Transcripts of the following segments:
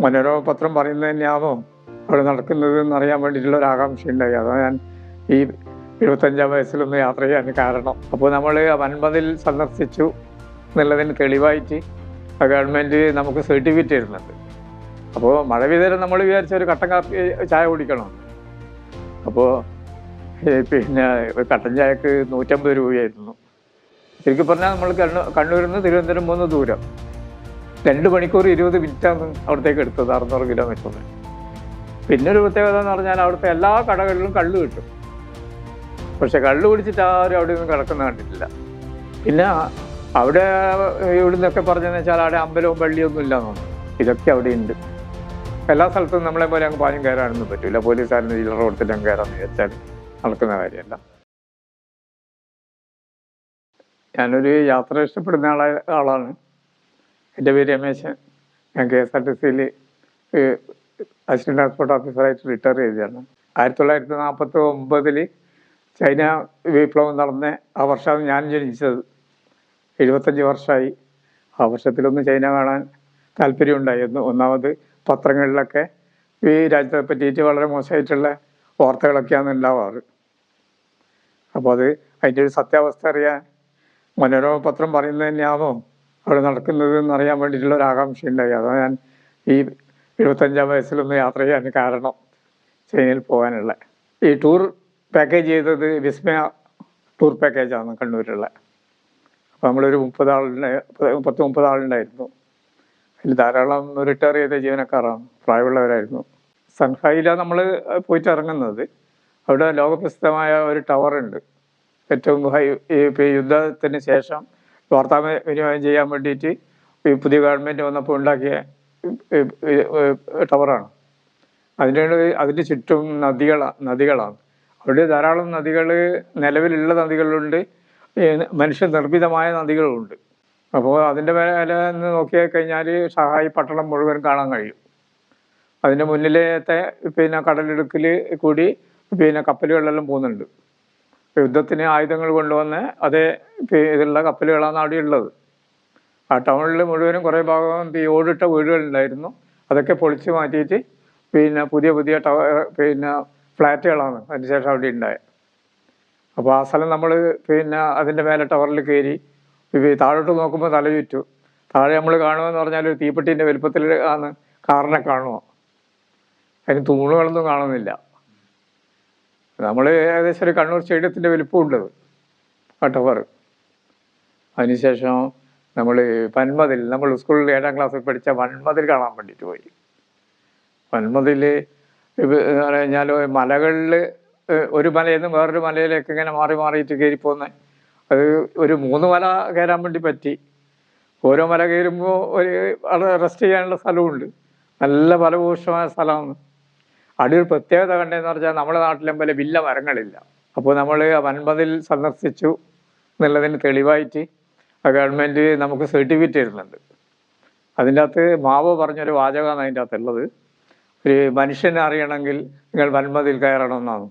മനോരമ പത്രം പറയുന്നത് തന്നെയാണോ? അവിടെ നടക്കുന്നത് എന്ന് അറിയാൻ വേണ്ടിയിട്ടുള്ള ഒരു ആകാംക്ഷ ഉണ്ടായി അതാണ് ഞാൻ ഈ എഴുപത്തഞ്ചാം വയസ്സിലൊന്ന് യാത്ര ചെയ്യാൻ കാരണം. അപ്പോൾ നമ്മൾ വൻപതിൽ സന്ദർശിച്ചു എന്നുള്ളതിന് തെളിവായിട്ട് ഗവൺമെന്റ് നമുക്ക് സർട്ടിഫിക്കറ്റ് തരുന്നുണ്ട്. അപ്പോൾ മഴ വിതരം നമ്മൾ വിചാരിച്ച ഒരു കട്ടൻ കാപ്പി ചായ കുടിക്കണം. അപ്പോൾ പിന്നെ കട്ടൻ ചായക്ക് നൂറ്റമ്പത് രൂപയായിരുന്നു. ശരിക്കും പറഞ്ഞാൽ നമ്മൾ കണ്ണൂരിൽ നിന്ന് തിരുവനന്തപുരം പോകുന്ന ദൂരം. രണ്ട് മണിക്കൂർ ഇരുപത് മിനിറ്റാണ് അവിടത്തേക്ക് എടുത്തത് അറുന്നൂറ് കിലോമീറ്ററിൽ പിന്നെ ഒരു പ്രത്യേകത എന്ന് പറഞ്ഞാൽ അവിടുത്തെ എല്ലാ കടകളിലും കള്ള് കിട്ടും. പക്ഷെ കള്ള് കുടിച്ചിട്ട് ആരും അവിടെ ഒന്നും കിടക്കുന്ന കണ്ടിട്ടില്ല. പിന്നെ അവിടെ ഇവിടുന്നൊക്കെ പറഞ്ഞതെന്ന് വെച്ചാൽ അവിടെ അമ്പലവും പള്ളിയൊന്നും ഇല്ല തോന്നുന്നു. ഇതൊക്കെ അവിടെ ഉണ്ട്. എല്ലാ സ്ഥലത്തും നമ്മളെ പോലെ അങ്ങ് പാഞ്ഞും കയറാനൊന്നും പറ്റില്ല പോലീസുകാരന് ചില്ലറ കൊടുത്തിട്ട് അങ്ങ് കയറാന്ന് വെച്ചാൽ നടക്കുന്ന കാര്യമല്ല. ഞാനൊരു യാത്ര ഇഷ്ടപ്പെടുന്ന ആളായ ആളാണ്. എന്റെ പേര് രമേശൻ ഞാൻ കെ എസ് ആർ ടി സിയിൽ അസിസ്റ്റന്റ് ട്രാൻസ്പോർട്ട് ഓഫീസറായിട്ട് റിട്ടയർ ചെയ്തതാണ്. ആയിരത്തി തൊള്ളായിരത്തി നാൽപ്പത്തി ഒമ്പതിൽ ചൈന വിപ്ലവം നടന്ന ആ വർഷമാണ് ഞാൻ ജനിച്ചത്. എഴുപത്തഞ്ച് വർഷമായി ആ വർഷത്തിലൊന്നും ചൈന കാണാൻ താല്പര്യമുണ്ടായിരുന്നു. ഒന്നാമത് പത്രങ്ങളിലൊക്കെ ഈ രാജ്യത്തെ പറ്റിയിട്ട് വളരെ മോശമായിട്ടുള്ള വാർത്തകളൊക്കെയാണ് ഉണ്ടാവാറ്. അപ്പോൾ അത് അതിന്റെ ഒരു സത്യാവസ്ഥ അറിയാൻ മനോരമ പത്രം പറയുന്നത് തന്നെയാണോ? അവിടെ നടക്കുന്നത് എന്ന് അറിയാൻ വേണ്ടിയിട്ടുള്ള ഒരു ആകാംക്ഷ ഉണ്ടായി അതാണ് ഞാൻ ഈ എഴുപത്തഞ്ചാം വയസ്സിലൊന്ന് യാത്ര ചെയ്യാൻ കാരണം ചൈനയിൽ പോകാനുള്ള. ഈ ടൂർ പാക്കേജ് ചെയ്തത് വിസ്മയ ടൂർ പാക്കേജാണ് കണ്ണൂരുള്ള അപ്പോൾ നമ്മളൊരു മുപ്പത് ആളുണ്ടായി പത്ത് മുപ്പത് ആളുണ്ടായിരുന്നു. അതിൽ ധാരാളം റിട്ടയർ ചെയ്ത ജീവനക്കാരാണ് പ്രായമുള്ളവരായിരുന്നു. സൻഹായില നമ്മൾ പോയിട്ട് ഇറങ്ങുന്നത് അവിടെ ലോകപ്രസിദ്ധമായ ഒരു ടവറുണ്ട്. ഏറ്റവും ഹൈ ഈ യുദ്ധത്തിന് ശേഷം വാർത്താ വിനിമയം ചെയ്യാൻ വേണ്ടിയിട്ട് ഈ പുതിയ ഗവൺമെന്റ് വന്നപ്പോൾ ഉണ്ടാക്കിയ ടവറാണ്. അതിന്റെ അതിന്റെ ചുറ്റും നദികളാണ് നദികളാണ്. അവിടെ ധാരാളം നദികൾ നിലവിലുള്ള നദികളുണ്ട്. മനുഷ്യ നിർമ്മിതമായ നദികളുണ്ട്. അപ്പോൾ അതിന്റെ മേലെ നിന്ന് നോക്കിയാൽ കഴിഞ്ഞാൽ ഷഹായി പട്ടണം മുഴുവൻ കാണാൻ കഴിയും. അതിന്റെ മുന്നിലത്തെ പിന്നെ കടലിടുക്കിൽ കൂടി പിന്നെ കപ്പലുകളെല്ലാം പോകുന്നുണ്ട്. യുദ്ധത്തിന് ആയുധങ്ങൾ കൊണ്ടുവന്ന് അതേ ഇതിലുള്ള കപ്പലുകളാണ് അവിടെ ഉള്ളത്. ആ ടൗണിൽ മുഴുവനും കുറേ ഭാഗം ഈ ഓടിട്ട വീടുകളുണ്ടായിരുന്നു. അതൊക്കെ പൊളിച്ച് മാറ്റിയിട്ട് പിന്നെ പുതിയ പുതിയ ടവ പിന്നെ ഫ്ലാറ്റുകളാണ് അതിനുശേഷം അവിടെ ഉണ്ടായത്. അപ്പോൾ ആ സ്ഥലം നമ്മൾ പിന്നെ അതിന്റെ മേലെ ടവറിൽ കയറി താഴോട്ട് നോക്കുമ്പോൾ തല ചുറ്റു. താഴെ നമ്മൾ കാണുമെന്ന് പറഞ്ഞാൽ ഒരു തീപ്പെട്ടിന്റെ വലുപ്പത്തിൽ ആണ് കാറിനെ കാണുമോ അതിന് തൂണുകളൊന്നും കാണുന്നില്ല. നമ്മൾ ഏകദേശം ഒരു കണ്ണൂർ സ്റ്റേഡിയത്തിന്റെ വലിപ്പമുള്ളത് ആ ടവർ അതിനുശേഷം നമ്മൾ പന്മതിൽ നമ്മൾ സ്കൂളിൽ ഏഴാം ക്ലാസ്സിൽ പഠിച്ച വൻമതിൽ കാണാൻ വേണ്ടിയിട്ട് പോയി. വൻമതിൽ പറഞ്ഞാൽ മലകളിൽ ഒരു മലയിൽ നിന്ന് വേറൊരു മലയിലേക്ക് ഇങ്ങനെ മാറി മാറിയിട്ട് കയറി പോകുന്ന അത് ഒരു മൂന്ന് മല കയറാൻ വേണ്ടി പറ്റി. ഓരോ മല കയറുമ്പോൾ ഒരു റെസ്റ്റ് ചെയ്യാനുള്ള സ്ഥലമുണ്ട് നല്ല ഫലഭൂഷമായ സ്ഥലമാണ്. അവിടെ ഒരു പ്രത്യേകത കണ്ടതെന്ന് പറഞ്ഞാൽ നമ്മുടെ നാട്ടിലെ പോലെ വില്ല മരങ്ങളില്ല. അപ്പോൾ നമ്മൾ വൻപതിൽ സന്ദർശിച്ചു എന്നുള്ളതിന് തെളിവായിട്ട് ഗവൺമെന്റ് നമുക്ക് സർട്ടിഫിക്കറ്റ് തരുന്നുണ്ട്. അതിന്റെ അകത്ത് മാവ് പറഞ്ഞൊരു വാചകമാണ് അതിന്റെ അകത്തുള്ളത് ഒരു മനുഷ്യനെ അറിയണമെങ്കിൽ നിങ്ങൾ വൻമതിൽ കയറണമെന്നാണ്.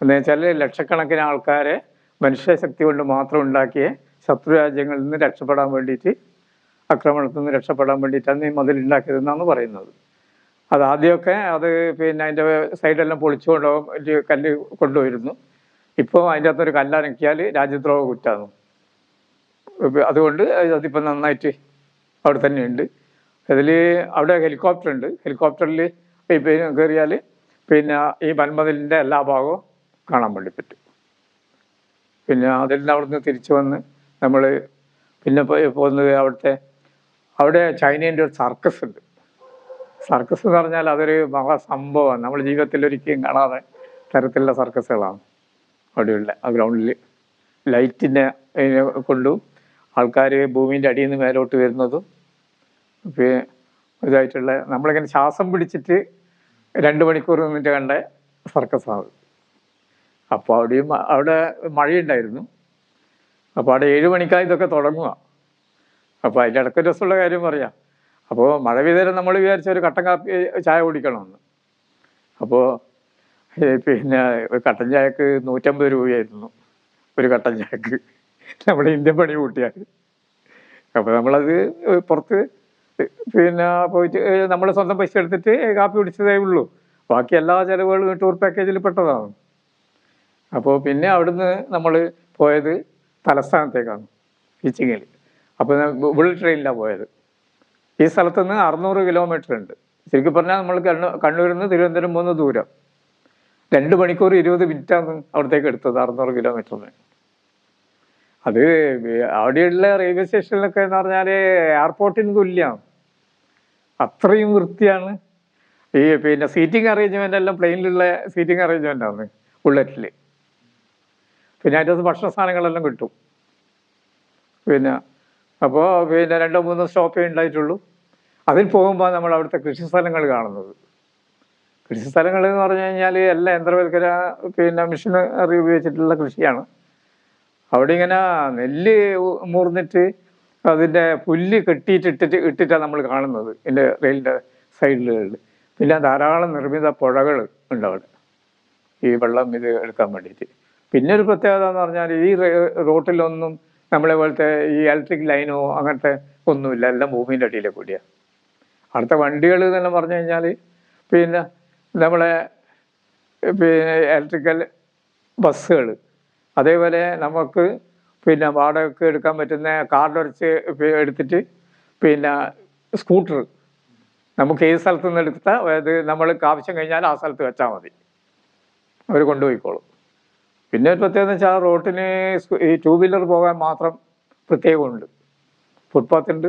എന്ന് വെച്ചാൽ ലക്ഷക്കണക്കിന് ആൾക്കാരെ മനുഷ്യശക്തി കൊണ്ട് മാത്രം ഉണ്ടാക്കിയ ശത്രു രാജ്യങ്ങളിൽ നിന്ന് രക്ഷപ്പെടാൻ വേണ്ടിയിട്ട് ആക്രമണത്തിൽ നിന്ന് രക്ഷപ്പെടാൻ വേണ്ടിയിട്ടാണ് ഈ മതിൽ ഉണ്ടാക്കിയതെന്നാണ് പറയുന്നത്. അത് ആദ്യമൊക്കെ അത് പിന്നെ അതിന്റെ സൈഡെല്ലാം പൊളിച്ചു കൊണ്ടുപോകും ഒരു കല്ല് കൊണ്ടുപോയിരുന്നു ഇപ്പോൾ അതിന്റെ അകത്തൊരു കല്ലനക്കിയാൽ രാജ്യദ്രോഹ കുറ്റാണ്. അതുകൊണ്ട് അതിപ്പോൾ നന്നായിട്ട് അവിടെ തന്നെയുണ്ട്. അതിൽ അവിടെ ഹെലികോപ്റ്റർ ഉണ്ട് ഹെലികോപ്റ്ററിൽ കയറിയാൽ പിന്നെ ഈ വൻമതിലിന്റെ എല്ലാ ഭാഗവും കാണാൻ വേണ്ടി പറ്റും. പിന്നെ അതിൽ നിന്ന് അവിടുന്ന് തിരിച്ചു വന്ന് നമ്മൾ പിന്നെ പോകുന്നത് അവിടുത്തെ അവിടെ ചൈനേന്റെ ഒരു സർക്കസ് ഉണ്ട്. സർക്കസ് എന്ന് പറഞ്ഞാൽ അതൊരു മഹാസംഭവമാണ് നമ്മൾ ജീവിതത്തിൽ ഒരിക്കലും കാണാതെ തരത്തിലുള്ള സർക്കസുകളാണ്. അവിടെയുള്ള ആ ഗ്രൗണ്ടിൽ ലൈറ്റിനെ കൊണ്ടും ആൾക്കാർ ഭൂമിന്റെ അടിയിൽ നിന്ന് മേലോട്ട് വരുന്നതും പിന്നെ ഇതായിട്ടുള്ള നമ്മളിങ്ങനെ ശ്വാസം പിടിച്ചിട്ട് രണ്ട് മണിക്കൂർ നിന്നിട്ട് കണ്ട സർക്കസാണ്. അപ്പോൾ അവിടെയും അവിടെ മഴയുണ്ടായിരുന്നു. അപ്പോൾ അവിടെ ഏഴ് മണിക്കാണ് ഇതൊക്കെ തുടങ്ങുക. അപ്പോൾ അതിന്റെ ഇടയ്ക്ക് രസമുള്ള കാര്യം പറയാം. അപ്പോൾ മഴ പെയ്തേരം നമ്മൾ വിചാരിച്ച ഒരു കട്ടൻ കാപ്പി ചായ കുടിക്കണമെന്ന് അപ്പോൾ പിന്നെ ഒരു കട്ടൻ ചായക്ക് നൂറ്റമ്പത് രൂപയായിരുന്നു. ഒരു കട്ടൻ ചായക്ക്. നമ്മുടെ ഇന്ത്യൻ പണി കൂട്ടിയാൽ. അപ്പോൾ നമ്മളത് പുറത്ത് പിന്നെ പോയിട്ട് നമ്മൾ സ്വന്തം പൈസ എടുത്തിട്ട് കാപ്പി കുടിച്ചതേ ഉള്ളൂ. ബാക്കി എല്ലാ ചിലവുകളും ടൂർ പാക്കേജിൽ പെട്ടതാണ്. അപ്പോൾ പിന്നെ അവിടുന്ന് നമ്മൾ പോയത് തലസ്ഥാനത്തേക്കാണ് ടീച്ചിങ്ങിൽ അപ്പോൾ ബുള്ളറ്റ് ട്രെയിനിലാണ് പോയത്. ഈ സ്ഥലത്ത് നിന്ന് അറുന്നൂറ് കിലോമീറ്റർ ഉണ്ട്. ശരിക്കും പറഞ്ഞാൽ നമ്മൾ കണ്ണൂ കണ്ണൂരിൽ നിന്ന് തിരുവനന്തപുരം പോകുന്ന ദൂരം. രണ്ട് മണിക്കൂർ ഇരുപത് മിനിറ്റാണ് അവിടത്തേക്ക് എടുത്തത് അറുന്നൂറ് കിലോമീറ്ററിന് അത് അവിടെയുള്ള റെയിൽവേ സ്റ്റേഷനിലൊക്കെ എന്ന് പറഞ്ഞാൽ എയർപോർട്ടിന് തുല്യമാണ് അത്രയും വൃത്തിയാണ്. ഈ പിന്നെ സീറ്റിംഗ് അറേഞ്ച്മെന്റ് എല്ലാം പ്ലെയിനിലുള്ള സീറ്റിംഗ് അറേഞ്ച്മെന്റ് ആണ് ബുള്ളറ്റിൽ പിന്നെ അതിന്റെ അകത്ത് ഭക്ഷണ സാധനങ്ങളെല്ലാം കിട്ടും. പിന്നെ അപ്പോൾ പിന്നെ രണ്ടോ മൂന്നോ സ്റ്റോപ്പേ ഉണ്ടായിട്ടുള്ളൂ. അതിൽ പോകുമ്പോൾ നമ്മൾ അവിടുത്തെ കൃഷി സ്ഥലങ്ങൾ കാണുന്നത്. കൃഷി സ്ഥലങ്ങൾ എന്ന് പറഞ്ഞു കഴിഞ്ഞാൽ എല്ലാം യന്ത്രവൽക്കര പിന്നെ മെഷീനറി ഉപയോഗിച്ചിട്ടുള്ള കൃഷിയാണ്. അവിടെ ഇങ്ങനെ നെല്ല് മൂർന്നിട്ട് അതിന്റെ പുല്ല് കെട്ടിയിട്ടിട്ടിട്ട് ഇട്ടിട്ടാണ് നമ്മൾ കാണുന്നത് എന്റെ റെയിലിന്റെ സൈഡിലുകളിൽ പിന്നെ ധാരാളം നിർമ്മിത പുഴകൾ ഉണ്ട് അവിടെ. ഈ വെള്ളം ഇത് എടുക്കാൻ വേണ്ടിയിട്ട്. പിന്നെ ഒരു പ്രത്യേകത എന്ന് പറഞ്ഞാൽ ഈ റോട്ടിലൊന്നും നമ്മളെ പോലത്തെ ഈ ഇലക്ട്രിക് ലൈനോ അങ്ങനത്തെ ഒന്നുമില്ല. എല്ലാം ഭൂമിന്റെ അടിയിലെ കൂടിയാണ് അടുത്ത വണ്ടികൾ എന്നെല്ലാം പറഞ്ഞു കഴിഞ്ഞാൽ പിന്നെ നമ്മളെ പിന്നെ ഇലക്ട്രിക്കൽ ബസ്സുകൾ. അതേപോലെ നമുക്ക് പിന്നെ വാടകയ്ക്ക് എടുക്കാൻ പറ്റുന്ന കാർഡ് അടച്ച് എടുത്തിട്ട് പിന്നെ സ്കൂട്ടർ. നമുക്ക് ഏത് സ്ഥലത്ത് നിന്ന് എടുത്ത അതായത് നമ്മൾക്ക് ആവശ്യം കഴിഞ്ഞാൽ ആ സ്ഥലത്ത് വെച്ചാൽ മതി. അവർ കൊണ്ടുപോയിക്കോളും. പിന്നെ ഒരു പ്രത്യേകത വെച്ചാൽ റോട്ടിന് ഈ ടൂ വീലർ പോകാൻ മാത്രം പ്രത്യേകമുണ്ട്. ഫുട്പാത്ത് ഉണ്ട്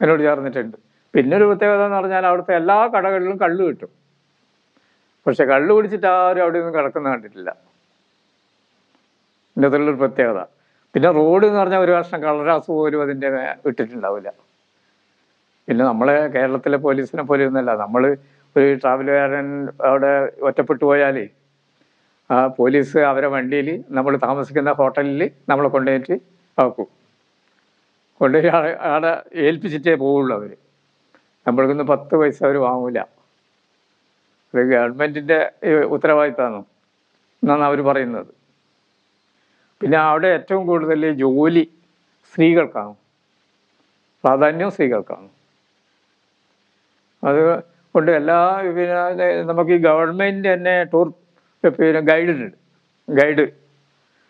അതിനോട് ചേർന്നിട്ടുണ്ട്. പിന്നെ ഒരു പ്രത്യേകത എന്ന് പറഞ്ഞാൽ അവിടുത്തെ എല്ലാ കടകളിലും കള്ള് കിട്ടും. പക്ഷെ കള്ള് കുടിച്ചിട്ട് ആരും അവിടെ ഒന്നും കിടക്കുന്ന കണ്ടിട്ടില്ല. ഇതിന്റെ അതിലുള്ളൊരു പ്രത്യേകത. പിന്നെ റോഡ് എന്ന് പറഞ്ഞാൽ ഒരു വർഷം കളറാസ് പോലും അതിന്റെ ഇട്ടിട്ടുണ്ടാവില്ല. പിന്നെ നമ്മളെ കേരളത്തിലെ പോലീസിനെ പോലെ ഒന്നുമല്ല. നമ്മൾ ഒരു ട്രാവലുകാരൻ അവിടെ ഒറ്റപ്പെട്ടു പോയാൽ ആ പോലീസ് അവരെ വണ്ടിയിൽ നമ്മൾ താമസിക്കുന്ന ഹോട്ടലിൽ നമ്മളെ കൊണ്ടുപോയിട്ട് ആക്കും. കൊണ്ടുപോയി ആടെ ഏൽപ്പിച്ചിട്ടേ പോവുള്ളൂ അവർ നമ്മൾക്കൊന്നും പത്ത് പൈസ അവർ വാങ്ങൂല. അത് ഗവൺമെന്റിന്റെ ഉത്തരവാദിത്തമാണ്. എന്നാണ് അവർ പറയുന്നത്. പിന്നെ അവിടെ ഏറ്റവും കൂടുതൽ ജോലി സ്ത്രീകൾക്കാണ്. പ്രാധാന്യം സ്ത്രീകൾക്കാണ്. അത് കൊണ്ട് എല്ലാ പിന്നെ നമുക്ക് ഈ ഗവൺമെന്റ് തന്നെ ടൂർ പിന്നെ ഗൈഡ് ഉണ്ട് ഗൈഡ്.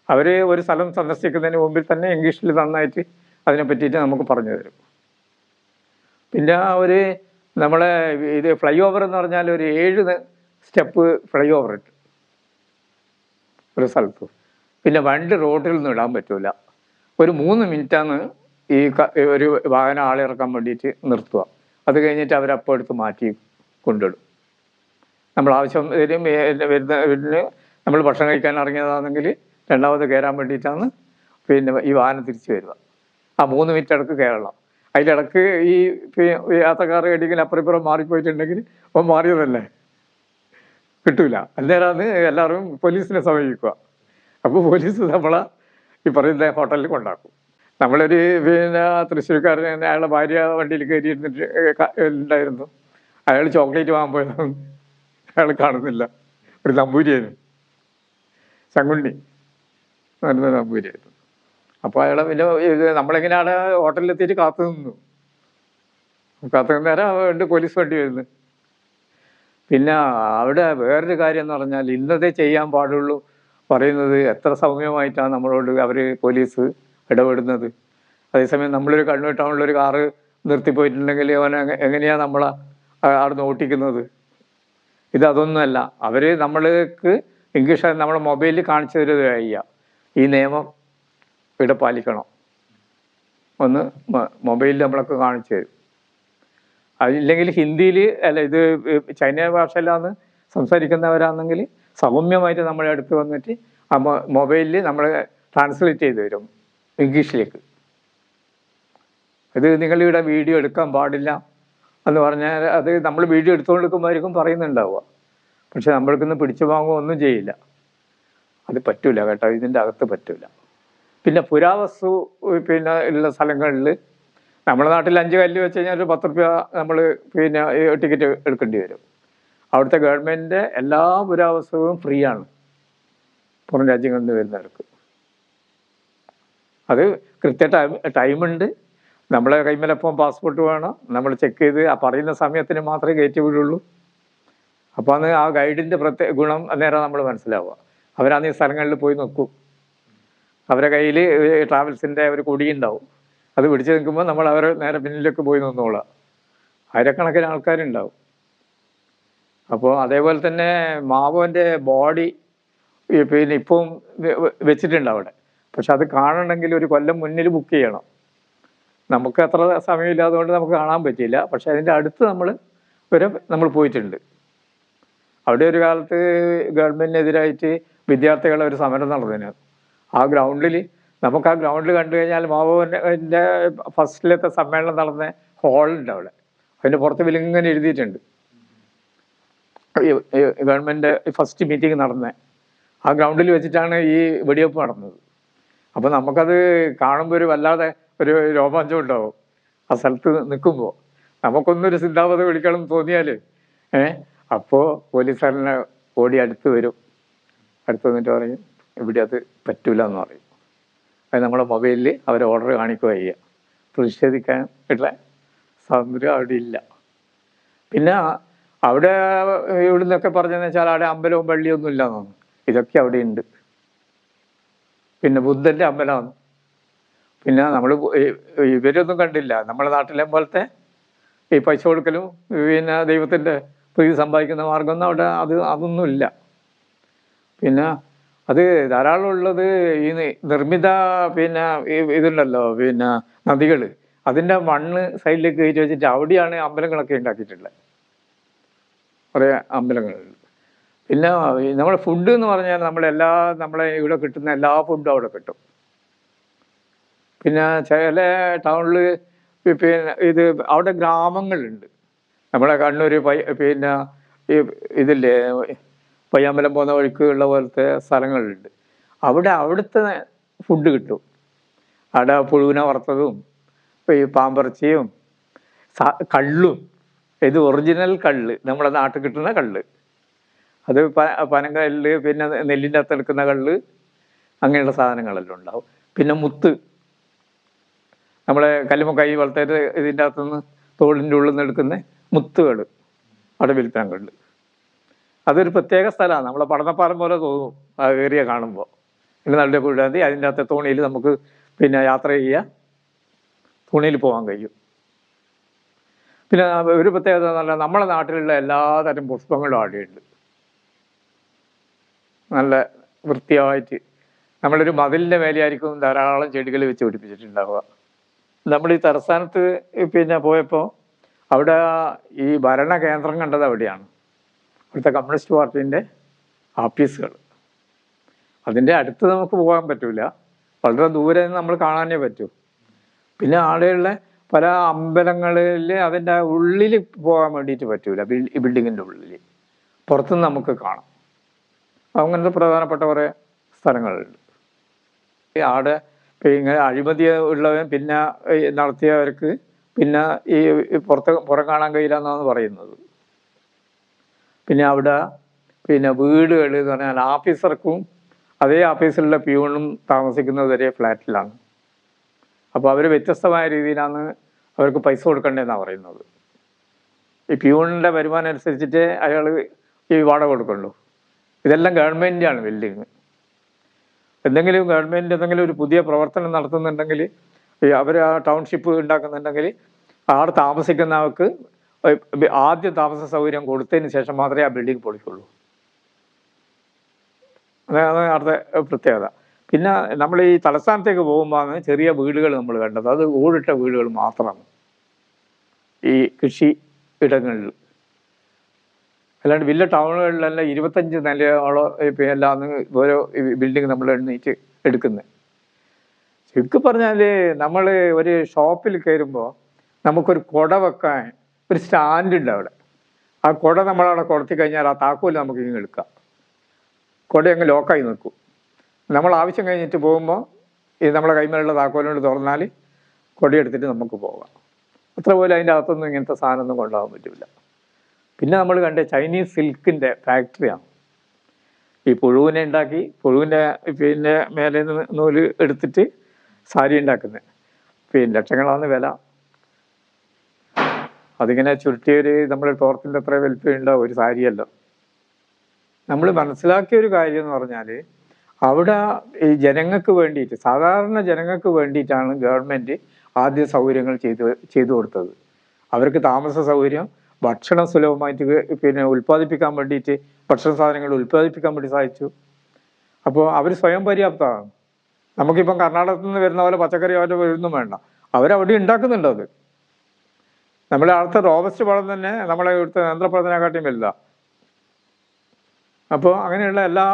അവർ ഒരു സ്ഥലം സന്ദർശിക്കുന്നതിന് മുമ്പിൽ തന്നെ ഇംഗ്ലീഷിൽ നന്നായിട്ട് അതിനെ പറ്റിയിട്ട് നമുക്ക് പറഞ്ഞു തരും. പിന്നെ ഒരു നമ്മളെ ഇത് ഫ്ലൈ ഓവർ എന്ന് പറഞ്ഞാൽ ഒരു ഏഴ് സ്റ്റെപ്പ് ഫ്ലൈ ഓവർ ഇട്ട് ഒരു സ്ഥലത്ത്. പിന്നെ വണ്ടി റോഡിൽ നിന്ന് ഇടാൻ പറ്റൂല. ഒരു മൂന്ന് മിനിറ്റാണ് ഈ ഒരു വാഹനം ആളിറക്കാൻ വേണ്ടിയിട്ട് നിർത്തുക. അത് കഴിഞ്ഞിട്ട് അവരപ്പോൾ എടുത്ത് മാറ്റി കൊണ്ടിടും. നമ്മൾ ആവശ്യം വരും വരുന്ന വീട്ടിന് നമ്മൾ ഭക്ഷണം കഴിക്കാൻ ഇറങ്ങിയതാണെങ്കിൽ രണ്ടാമത് കയറാൻ വേണ്ടിയിട്ടാണ് പിന്നെ ഈ വാഹനം തിരിച്ചു വരിക. ആ മൂന്ന് മിനിറ്റ് ഇടയ്ക്ക് കയറണം. അതിലിടക്ക് ഈ യാത്രക്കാർ എവിടെയെങ്കിലും അപ്പുറം ഇപ്പുറം മാറിപ്പോയിട്ടുണ്ടെങ്കിൽ അപ്പം മാറിയതല്ലേ? കിട്ടൂല. അന്നേരമാണ് എല്ലാവരും പോലീസിനെ സമീപിക്കുക. അപ്പോൾ പോലീസ് നമ്മളെ ഈ പറയുന്ന ഹോട്ടലിൽ കൊണ്ടാക്കും. നമ്മളൊരു പിന്നെ തൃശ്ശൂർക്കാരൻ അയാളുടെ ഭാര്യ വണ്ടിയിൽ കയറിയിരുന്നിട്ട് ഉണ്ടായിരുന്നു. അയാൾ ചോക്ലേറ്റ് വാങ്ങാൻ പോയതാണ് അയാൾ കാണുന്നില്ല. ഒരു നമ്പൂരിയായിരുന്നു ശങ്കുണ്ണി. നല്ല നമ്പൂരിയായിരുന്നു അപ്പോൾ അയാളെ പിന്നെ ഇത് നമ്മളിങ്ങനെ അവിടെ ഹോട്ടലിലെത്തിയിട്ട് കാത്തു നിന്നു. കാത്തു നിന്നേരം ഉണ്ട് പോലീസ് വണ്ടി വരുന്നു. പിന്നെ അവിടെ വേറൊരു കാര്യം എന്ന് പറഞ്ഞാൽ ഇന്നതേ ചെയ്യാൻ പാടുള്ളൂ പറയുന്നത് എത്ര സൗമ്യമായിട്ടാണ് നമ്മളോട് അവർ പോലീസ് ഇടപെടുന്നത്. അതേസമയം നമ്മളൊരു കണ്ണൂർ ടൗണിലൊരു കാറ് നിർത്തിപ്പോയിട്ടുണ്ടെങ്കിൽ അവൻ എങ്ങനെയാണ് എങ്ങനെയാ നമ്മളെ ആടുന്ന് ഓട്ടിക്കുന്നത്? ഇത് അതൊന്നുമല്ല അവർ നമ്മൾക്ക് ഇംഗ്ലീഷ് നമ്മുടെ മൊബൈലിൽ കാണിച്ചു തരുന്നത് കഴിയുക ഈ നിയമം ഇവിടെ പാലിക്കണം. ഒന്ന് മൊബൈലിൽ നമ്മളൊക്കെ കാണിച്ചു തരും. അതില്ലെങ്കിൽ ഹിന്ദിയിൽ അല്ല ഇത് ചൈന ഭാഷയിലാണ് സംസാരിക്കുന്നവരാണെങ്കിൽ സൗമ്യമായിട്ട് നമ്മളെ അടുത്ത് വന്നിട്ട് ആ മൊബൈലിൽ നമ്മൾ ട്രാൻസ്ലേറ്റ് ചെയ്ത് തരും ഇംഗ്ലീഷിലേക്ക്. ഇത് നിങ്ങളിവിടെ വീഡിയോ എടുക്കാൻ പാടില്ല. എന്ന് പറഞ്ഞാൽ അത് നമ്മൾ വീഡിയോ എടുത്തുകൊണ്ടിരിക്കുമ്പോഴായിരിക്കും പറയുന്നുണ്ടാവുക. പക്ഷെ നമ്മൾക്കൊന്ന് പിടിച്ചു വാങ്ങുക ഒന്നും ചെയ്യില്ല. അത് പറ്റൂല കേട്ടോ ഇതിന്റെ അകത്ത് പറ്റൂല. പിന്നെ പുരാവസ്തു പിന്നെ ഉള്ള സ്ഥലങ്ങളിൽ നമ്മുടെ നാട്ടിൽ അഞ്ച് കല്ല് വെച്ച് കഴിഞ്ഞാൽ ഒരു പത്ത് റുപ്യ നമ്മൾ പിന്നെ ടിക്കറ്റ് എടുക്കേണ്ടി വരും. അവിടുത്തെ ഗവൺമെന്റിന്റെ എല്ലാ പുരാവസ്തുവും ഫ്രീ ആണ് പുറം രാജ്യങ്ങളിൽ നിന്ന് വരുന്നവർക്ക്. അത് കൃത്യ ടൈം ടൈമുണ്ട്. നമ്മളെ കൈമലപ്പം പാസ്പോർട്ട് വേണം. നമ്മൾ ചെക്ക് ചെയ്ത് ആ പറയുന്ന സമയത്തിന് മാത്രമേ കയറ്റി വിടുള്ളൂ. അപ്പോൾ അന്ന് ആ ഗൈഡിന്റെ പ്രത്യേക ഗുണം അന്നേരം നമ്മൾ മനസ്സിലാവുക. അവരാന്ന് ഈ സ്ഥലങ്ങളിൽ പോയി നോക്കും. അവരെ കയ്യിൽ ട്രാവൽസിന്റെ ഒരു കൊടി ഉണ്ടാവും. അത് പിടിച്ച് നിൽക്കുമ്പോൾ നമ്മൾ അവരെ നേരെ പിന്നിലേക്ക് പോയി നിന്നോളാം ആയിരക്കണക്കിന് ആൾക്കാരുണ്ടാവും. അപ്പോൾ അതേപോലെ തന്നെ മാവോന്റെ ബോഡി പിന്നെ ഇപ്പം വെച്ചിട്ടുണ്ട് അവിടെ. പക്ഷെ അത് കാണണമെങ്കിൽ ഒരു കൊല്ലം മുന്നിൽ ബുക്ക് ചെയ്യണം. നമുക്ക് അത്ര സമയമില്ലാത്തതുകൊണ്ട് നമുക്ക് കാണാൻ പറ്റിയില്ല. പക്ഷെ അതിന്റെ അടുത്ത് നമ്മൾ വരെ നമ്മൾ പോയിട്ടുണ്ട്. അവിടെ ഒരു കാലത്ത് ഗവൺമെന്റിനെതിരായിട്ട് വിദ്യാർത്ഥികളെ ഒരു സമരം നടന്നതിന് ആ ഗ്രൗണ്ടിൽ നമുക്ക് ആ ഗ്രൗണ്ടിൽ കണ്ടു കഴിഞ്ഞാൽ മാവോന്റെ ഫസ്റ്റിലത്തെ സമ്മേളനം നടന്ന ഹാളുണ്ട് അവിടെ. അതിന്റെ പുറത്ത് വിലിങ്ങനെ എഴുതിയിട്ടുണ്ട്. ഈ ഫസ്റ്റ് മീറ്റിംഗ് നടന്ന ആ ഗ്രൗണ്ടിൽ വെച്ചിട്ടാണ് ഈ വെടിവെപ്പ് നടന്നത്. അപ്പോൾ നമുക്കത് കാണുമ്പോൾ ഒരു വല്ലാതെ ഒരു രോമാഞ്ചം ഉണ്ടാവും ആ സ്ഥലത്ത് നിൽക്കുമ്പോൾ നമുക്കൊന്നൊരു സിദ്ധാവത വിളിക്കണം തോന്നിയാൽ ഏ? അപ്പോൾ പോലീസുകാരനെ ഓടി അടുത്ത് വരും. അടുത്ത് വന്നിട്ട് പറയും ഇവിടെ അത് പറ്റൂല എന്ന് പറയും. അത് നമ്മുടെ മൊബൈലിൽ അവർ ഓർഡർ കാണിക്കുക ചെയ്യുക പ്രതിഷേധിക്കാൻ ഉള്ള സ്വാതന്ത്ര്യം അവിടെ ഇല്ല. പിന്നെ അവിടെ ഇവിടെ നിന്നൊക്കെ പറഞ്ഞതെന്ന് വെച്ചാൽ അവിടെ അമ്പലവും പള്ളിയൊന്നും ഇല്ല എന്നാണ് ഇതൊക്കെ അവിടെ ഉണ്ട്. പിന്നെ ബുദ്ധന്റെ അമ്പലമാണ്. പിന്നെ നമ്മൾ ഇവരൊന്നും കണ്ടില്ല. നമ്മുടെ നാട്ടിലെ പോലത്തെ ഈ പൈസ കൊടുക്കലും പിന്നെ ദൈവത്തിന്റെ പ്രീതി സമ്പാദിക്കുന്ന മാർഗമൊന്നും അവിടെ അത് അതൊന്നുമില്ല. പിന്നെ അത് ധാരാളം ഉള്ളത് ഈ നിർമ്മിത പിന്നെ ഇതുണ്ടല്ലോ പിന്നെ നദികൾ അതിന്റെ മണ്ണ് സൈഡിലേക്ക് കയറ്റി വെച്ചിട്ട് അവിടെയാണ് അമ്പലങ്ങളൊക്കെ ഉണ്ടാക്കിയിട്ടുള്ളത്. കുറേ അമ്പലങ്ങളുണ്ട്. പിന്നെ നമ്മുടെ ഫുഡ് എന്ന് പറഞ്ഞാൽ നമ്മളെല്ലാ നമ്മളെ ഇവിടെ കിട്ടുന്ന എല്ലാ ഫുഡും അവിടെ കിട്ടും. പിന്നെ ചില ടൗണിൽ പിന്നെ ഇത് അവിടെ ഗ്രാമങ്ങളുണ്ട്. നമ്മളെ കണ്ണൂർ പയ്യ പിന്നെ ഈ ഇതില്ലേ പയ്യാമ്പലം പോകുന്ന വഴിക്ക് ഉള്ള പോലത്തെ സ്ഥലങ്ങളുണ്ട്. അവിടെ അവിടുത്തെ ഫുഡ് കിട്ടും. അവിടെ പുഴുവിനെ വറുത്തതും ഈ പാമ്പറച്ചിയും കള്ളും ഇത് ഒറിജിനൽ കള്ള് നമ്മുടെ നാട്ടിൽ കിട്ടുന്ന കള്ള്. അത് പ- പനങ്കല്ല് പിന്നെ നെല്ലിന്റെ അകത്തെടുക്കുന്ന കള്ള് അങ്ങനെയുള്ള സാധനങ്ങളെല്ലാം ഉണ്ടാവും. പിന്നെ മുത്ത്. നമ്മളെ കല്ലുമക്കൈ കൈ ഒരു ഇതിന്റെ അകത്തുനിന്ന് തോടിന്റെ ഉള്ളിൽ നിന്ന് എടുക്കുന്ന മുത്തുകൾ വിൽപ്പന കള്ള് അതൊരു പ്രത്യേക സ്ഥലമാണ്. നമ്മളെ പഠനപ്പാലം പോലെ തോന്നും ആ ഏരിയ കാണുമ്പോൾ. പിന്നെ നല്ല കൂടാതെ അതിന്റെ അകത്തെ തോണിയിൽ നമുക്ക് പിന്നെ യാത്ര ചെയ്യുക. തോണിയിൽ പോകാൻ കഴിയും. പിന്നെ ഒരു പ്രത്യേകത പറഞ്ഞാൽ നമ്മുടെ നാട്ടിലുള്ള എല്ലാതരം പുഷ്പങ്ങളും അവിടെയുണ്ട്. നല്ല വൃത്തിയായിട്ട് നമ്മളൊരു മതിലിന്റെ മേലെയായിരിക്കും ധാരാളം ചെടികൾ വെച്ച് പിടിപ്പിച്ചിട്ടുണ്ടാവുക. നമ്മൾ ഈ തലസ്ഥാനത്ത് പിന്നെ പോയപ്പോൾ അവിടെ ഈ ഭരണ കേന്ദ്രം കണ്ടത് അവിടെയാണ്. അവിടുത്തെ കമ്മ്യൂണിസ്റ്റ് പാർട്ടീന്റെ ആഫീസുകൾ അതിന്റെ അടുത്ത് നമുക്ക് പോകാൻ പറ്റില്ല വളരെ ദൂരെ നമ്മൾ കാണാനേ പറ്റൂ. പിന്നെ ആളുകളുടെ പല അമ്പലങ്ങളിൽ അതിന്റെ ഉള്ളിൽ പോകാൻ വേണ്ടിയിട്ട് പറ്റൂല. ബിൽഡിങ്ങിന്റെ ഉള്ളിൽ പുറത്തുനിന്ന് നമുക്ക് കാണാം. അങ്ങനത്തെ പ്രധാനപ്പെട്ട കുറേ സ്ഥലങ്ങളുണ്ട്. ഈ ആടെ ഇങ്ങനെ അഴിമതി ഉള്ളവൻ പിന്നെ നടത്തിയവർക്ക് പിന്നെ ഈ പുറത്ത് പുറം കാണാൻ കഴിയില്ല എന്നാണ് പറയുന്നത്. പിന്നെ അവിടെ പിന്നെ വീടുകൾ എന്ന് പറഞ്ഞാൽ ആഫീസർക്കും അതേ ഓഫീസിലുള്ള പ്യൂണും താമസിക്കുന്നത് ഒരേ ഫ്ലാറ്റിലാണ്. അപ്പോൾ അവർ വ്യത്യസ്തമായ രീതിയിലാണ് അവർക്ക് പൈസ കൊടുക്കേണ്ടതെന്നാണ് പറയുന്നത്. ഈ പ്യൂണിന്റെ വരുമാനം അനുസരിച്ചിട്ട് അയാൾ ഈ വാടക കൊടുക്കുള്ളൂ. ഇതെല്ലാം ഗവൺമെന്റാണ് ബിൽഡിങ്. എന്തെങ്കിലും ഗവൺമെന്റ് എന്തെങ്കിലും ഒരു പുതിയ പ്രവർത്തനം നടത്തുന്നുണ്ടെങ്കിൽ അവർ ആ ടൗൺഷിപ്പ് ഉണ്ടാക്കുന്നുണ്ടെങ്കിൽ അവിടെ താമസിക്കുന്നവർക്ക് ആദ്യം താമസ സൗകര്യം കൊടുത്തതിന് ശേഷം മാത്രമേ ആ ബിൽഡിംഗ് പൊളിക്കുള്ളൂ. അതാണ് അവിടുത്തെ പ്രത്യേകത. പിന്നെ നമ്മൾ ഈ തലസ്ഥാനത്തേക്ക് പോകുമ്പോൾ ചെറിയ വീടുകൾ നമ്മൾ കണ്ടത്. അത് ഓടിട്ട വീടുകൾ മാത്രമാണ്. ഈ കൃഷി ഇടങ്ങളിൽ. അല്ലാണ്ട് വലിയ ടൗണുകളിലെല്ലാം ഇരുപത്തഞ്ച് നിലയോളം എല്ലാം ഓരോ ബിൽഡിംഗ് നമ്മൾ എണ്ണീറ്റ് എടുക്കുന്നത് ശരിക്കും പറഞ്ഞാൽ നമ്മൾ ഒരു ഷോപ്പിൽ കയറുമ്പോൾ നമുക്കൊരു കുട വെക്കാൻ ഒരു സ്റ്റാൻഡ് ഉണ്ട് അവിടെ. ആ കുട നമ്മളവിടെ കൊടുത്തി കഴിഞ്ഞാൽ ആ താക്കോൽ നമുക്ക് ഇങ്ങനെ എടുക്കാം. കുട അങ്ങ് ലോക്കായി നിൽക്കും. നമ്മൾ ആവശ്യം കഴിഞ്ഞിട്ട് പോകുമ്പോൾ ഇത് നമ്മളെ കൈമേലുള്ള താക്കോലോട് തുറന്നാൽ കൊടിയെടുത്തിട്ട് നമുക്ക് പോകാം. അത്ര പോലും അതിന്റെ അകത്തൊന്നും ഇങ്ങനത്തെ സാധനമൊന്നും കൊണ്ടുപോകാൻ പറ്റില്ല പിന്നെ നമ്മൾ കണ്ട ചൈനീസ് സിൽക്കിന്റെ ഫാക്ടറിയാണ് ഈ പുഴുവിനെ ഉണ്ടാക്കി പുഴുവിന്റെ പിന്നെ മേലെ നിന്ന് നൂൽ എടുത്തിട്ട് സാരി ഉണ്ടാക്കുന്നത്. പിന്നെ ലക്ഷങ്ങളാണ് വില. അതിങ്ങനെ ചുരുട്ടിയൊരു നമ്മുടെ തോർത്തിന്റെ അത്ര വലിപ്പമുള്ള ഒരു സാരിയല്ല. നമ്മൾ മനസ്സിലാക്കിയ ഒരു കാര്യം എന്ന് പറഞ്ഞാൽ അവിടെ ഈ ജനങ്ങൾക്ക് വേണ്ടിയിട്ട് സാധാരണ ജനങ്ങൾക്ക് വേണ്ടിയിട്ടാണ് ഗവൺമെന്റ് ആദ്യ സൗകര്യങ്ങൾ ചെയ്തു ചെയ്തു കൊടുത്തത്. അവർക്ക് താമസ സൗകര്യം ഭക്ഷണം സുലഭമായിട്ട് പിന്നെ ഉൽപ്പാദിപ്പിക്കാൻ വേണ്ടിയിട്ട് ഭക്ഷണ സാധനങ്ങൾ ഉൽപ്പാദിപ്പിക്കാൻ വേണ്ടി സാധിച്ചു അപ്പോൾ അവർ സ്വയം പര്യാപ്തമാണ്. നമുക്കിപ്പം കർണാടകത്തിൽ നിന്ന് വരുന്ന പോലെ പച്ചക്കറി അവരുടെ വരുന്നും വേണ്ട. അവരവിടെ ഉണ്ടാക്കുന്നുണ്ട് അത്. നമ്മളെ അടുത്ത റോബസ്റ്റ് പഴം തന്നെ നമ്മളെ ഇവിടുത്തെ നേന്ത്രപ്പഴത്തിനെക്കാട്ടിയും വലുതാണ് അപ്പോൾ അങ്ങനെയുള്ള എല്ലാ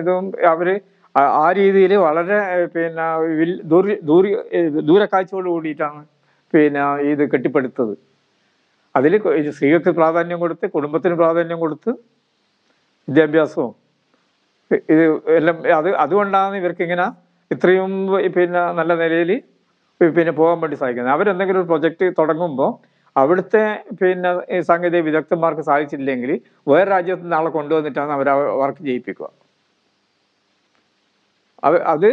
ഇതും അവർ ആ രീതിയിൽ വളരെ പിന്നെ ദൂര ദൂര ദൂരക്കാഴ്ചയോട് കൂടിയിട്ടാണ് പിന്നെ ഇത് കെട്ടിപ്പടുത്തത്. അതിൽ സ്ത്രീകൾക്ക് പ്രാധാന്യം കൊടുത്ത് കുടുംബത്തിന് പ്രാധാന്യം കൊടുത്ത് വിദ്യാഭ്യാസവും ഇത് എല്ലാം അത് അതുകൊണ്ടാണ് ഇവർക്കിങ്ങനെ ഇത്രയും പിന്നെ നല്ല നിലയിൽ പിന്നെ പോകാൻ വേണ്ടി സാധിക്കുന്നത്. അവരെന്തെങ്കിലും ഒരു പ്രൊജക്റ്റ് തുടങ്ങുമ്പോൾ അവിടുത്തെ പിന്നെ സാങ്കേതിക വിദഗ്ധന്മാർക്ക് സാധിച്ചില്ലെങ്കിൽ വേറെ രാജ്യത്ത് നിന്ന് ആളെ കൊണ്ടുവന്നിട്ടാണ് അവർ വർക്ക് ചെയ്യിപ്പിക്കുക. അത് അത്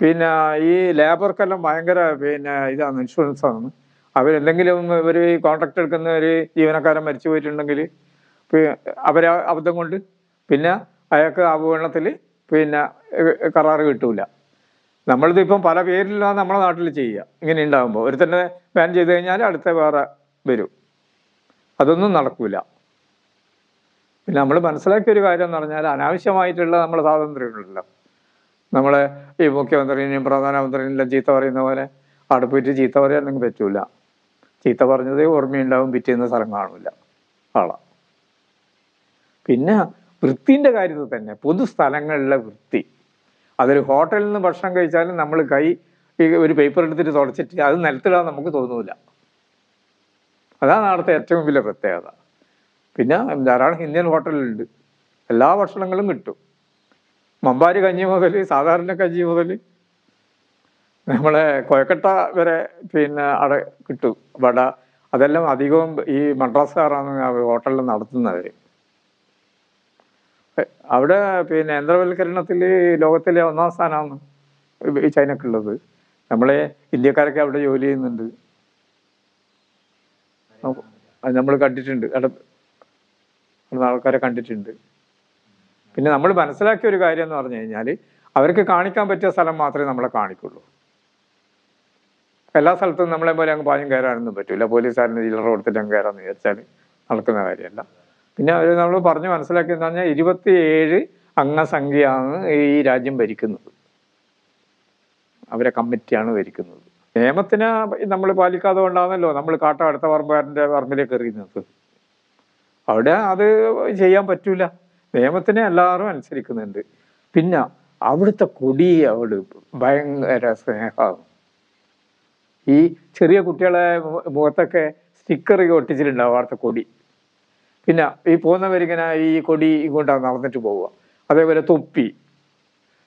പിന്നെ ഈ ലേബർക്കെല്ലാം ഭയങ്കര പിന്നെ ഇതാണ് ഇൻഷുറൻസ് ആണ് അവരെന്തെങ്കിലും ഈ കോൺട്രാക്ട് എടുക്കുന്ന ഒരു ജീവനക്കാരൻ മരിച്ചു പോയിട്ടുണ്ടെങ്കിൽ അവരെ അബദ്ധം കൊണ്ട് പിന്നെ അയാൾക്ക് അപകടത്തിൽ പിന്നെ കരാറ് കിട്ടൂല. നമ്മളിത് ഇപ്പം പല പേരിലാണ് നമ്മളെ നാട്ടിൽ ചെയ്യുക ഇങ്ങനെ ഉണ്ടാകുമ്പോൾ ഒരു തന്നെ ബാൻ ചെയ്ത് കഴിഞ്ഞാൽ അടുത്ത വേറെ വരും. അതൊന്നും നടക്കൂല. പിന്നെ നമ്മൾ മനസ്സിലാക്കിയ ഒരു കാര്യം എന്ന് പറഞ്ഞാൽ അനാവശ്യമായിട്ടുള്ള നമ്മുടെ സ്വാതന്ത്ര്യങ്ങളുണ്ടല്ലോ നമ്മളെ ഈ മുഖ്യമന്ത്രിനെയും പ്രധാനമന്ത്രിനെയും ചീത്ത പറയുന്ന പോലെ പോയിട്ട് ചീത്ത നിങ്ങൾക്ക് പറ്റൂല. ചീത്ത പറഞ്ഞതേ ഓർമ്മയുണ്ടാവും പിറ്റേന്ന് സ്ഥലം കാണില്ല. ആളാ. പിന്നെ വൃത്തിന്റെ കാര്യത്തിൽ തന്നെ. പൊതു സ്ഥലങ്ങളിലെ വൃത്തി. അതൊരു ഹോട്ടലിൽ നിന്ന് ഭക്ഷണം കഴിച്ചാലും നമ്മൾ കൈ ഒരു പേപ്പർ എടുത്തിട്ട് തുടച്ചിട്ട് അത് നിലത്തിടാൻ നമുക്ക് തോന്നൂല. അതാണ് അവിടുത്തെ ഏറ്റവും വലിയ പ്രത്യേകത. പിന്നെ ധാരാളം ഇന്ത്യൻ ഹോട്ടലുണ്ട് എല്ലാ ഭക്ഷണങ്ങളും കിട്ടും. മമ്പാരി കഞ്ഞി മുതൽ സാധാരണ കഞ്ഞി മുതൽ നമ്മളെ കൊയക്കട്ട വരെ പിന്നെ അട കിട്ടും. വട. അതെല്ലാം അധികവും ഈ മദ്രാസുകാരാണ് ഹോട്ടലിൽ നടത്തുന്നവർ അവിടെ പിന്നെ യന്ത്രവൽക്കരണത്തിൽ ലോകത്തിലെ ഒന്നാം സ്ഥാനമാണ് ഈ ചൈനക്കുള്ളത് നമ്മളെ ഇന്ത്യക്കാരൊക്കെ അവിടെ ജോലി ചെയ്യുന്നുണ്ട്. നമ്മൾ കണ്ടിട്ടുണ്ട്. ആൾക്കാരെ കണ്ടിട്ടുണ്ട്. പിന്നെ നമ്മൾ മനസ്സിലാക്കിയ ഒരു കാര്യം എന്ന് പറഞ്ഞു കഴിഞ്ഞാൽ അവർക്ക് കാണിക്കാൻ പറ്റിയ സ്ഥലം മാത്രമേ നമ്മളെ കാണിക്കുള്ളൂ. എല്ലാ സ്ഥലത്തും നമ്മളെ പോലെ അങ്ങ് പാഞ്ഞും കയറാനൊന്നും പറ്റില്ല പോലീസുകാരന്റെ ചില്ലറ കൊടുത്തിട്ട് അങ്ങ് കയറാന്ന് വിചാരിച്ചാൽ നടക്കുന്ന കാര്യമല്ല. പിന്നെ അവർ നമ്മൾ പറഞ്ഞ് മനസ്സിലാക്കിയെന്ന് പറഞ്ഞാൽ ഇരുപത്തിയേഴ് അംഗസംഖ്യയാണ് ഈ രാജ്യം ഭരിക്കുന്നത്. അവരെ കമ്മിറ്റിയാണ് ഭരിക്കുന്നത്. നിയമത്തിന് നമ്മൾ പാലിക്കാതെ കൊണ്ടാണല്ലോ നമ്മൾ കാട്ട അടുത്ത പറമ്പുകാരന്റെ പറമ്പിലേക്ക് എറിയുന്നത് അവിടെ അത് ചെയ്യാൻ പറ്റൂല. നിയമത്തിനെ എല്ലാവരും അനുസരിക്കുന്നുണ്ട്. പിന്നെ അവിടുത്തെ കൊടി അവിടെ ഭയങ്കര സ്നേഹമാണ്. ഈ ചെറിയ കുട്ടികളെ മുഖത്തൊക്കെ സ്റ്റിക്കർ ഒട്ടിച്ചിട്ടുണ്ടാവും അവിടുത്തെ കൊടി. പിന്നെ ഈ പോകുന്നവരിങ്ങനെ ഈ കൊടി ഇങ്ങോട്ടാണ് നടന്നിട്ട് പോവുക. അതേപോലെ തൊപ്പി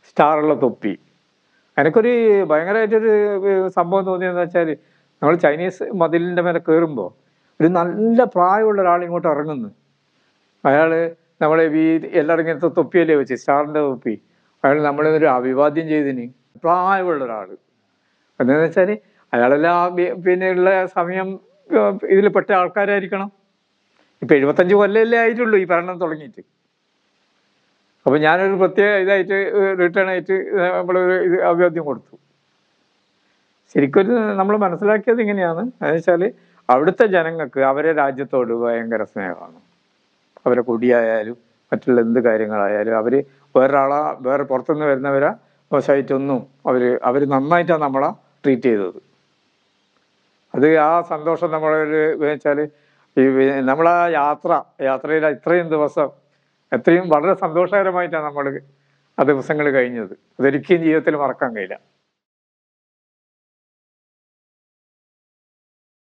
സ്റ്റാറുള്ള തൊപ്പി. എനിക്കൊരു ഭയങ്കരമായിട്ടൊരു സംഭവം തോന്നിയെന്ന് വെച്ചാൽ നമ്മൾ ചൈനീസ് മതിലിന്റെ മേലെ കയറുമ്പോൾ ഒരു നല്ല പ്രായമുള്ള ഒരാൾ ഇങ്ങോട്ട് ഇറങ്ങുന്നു. അയാൾ നമ്മളെ ഈ എല്ലാവരും ഇങ്ങനത്തെ തൊപ്പിയല്ലേ വെച്ച് സ്റ്റാറിന്റെ തൊപ്പി. അയാൾ നമ്മളെ ഒരു അഭിവാദ്യം ചെയ്തിന്. പ്രായമുള്ള ഒരാൾ. എന്താണെന്ന് വെച്ചാൽ അയാളെല്ലാം ആ ബി- പിന്നെ ഉള്ള സമയം ഇതിൽ പെട്ട ആൾക്കാരായിരിക്കണം. ഇപ്പം എഴുപത്തഞ്ച് കൊല്ലല്ലേ ആയിട്ടുള്ളൂ ഈ ഭരണം തുടങ്ങിയിട്ട്. അപ്പോൾ ഞാനൊരു പ്രത്യേക ഇതായിട്ട് റിട്ടേൺ ആയിട്ട് നമ്മളൊരു ഇത് അഭിവാദ്യം കൊടുത്തു. ശരിക്കൊരു നമ്മൾ മനസ്സിലാക്കിയത് ഇങ്ങനെയാണ്. അതെന്ന് വെച്ചാൽ അവിടുത്തെ ജനങ്ങൾക്ക് അവരെ രാജ്യത്തോട് ഭയങ്കര സ്നേഹമാണ്. അവരെ കൊടിയായാലും മറ്റുള്ള എന്ത് കാര്യങ്ങളായാലും അവർ വേറൊരാളാ വേറെ പുറത്തുനിന്ന് വരുന്നവരാ മോശമായിട്ടൊന്നും അവർ അവർ നന്നായിട്ടാണ് നമ്മളെ ട്രീറ്റ് ചെയ്തത്. അത് ആ സന്തോഷം നമ്മളൊരു വെച്ചാൽ ഈ നമ്മളാ യാത്ര യാത്രയിൽ ഇത്രയും ദിവസം എത്രയും വളരെ സന്തോഷകരമായിട്ടാണ് നമ്മൾ ആ ദിവസങ്ങൾ കഴിഞ്ഞത്. അതൊരിക്കലും ജീവിതത്തിൽ മറക്കാൻ കഴിയില്ല.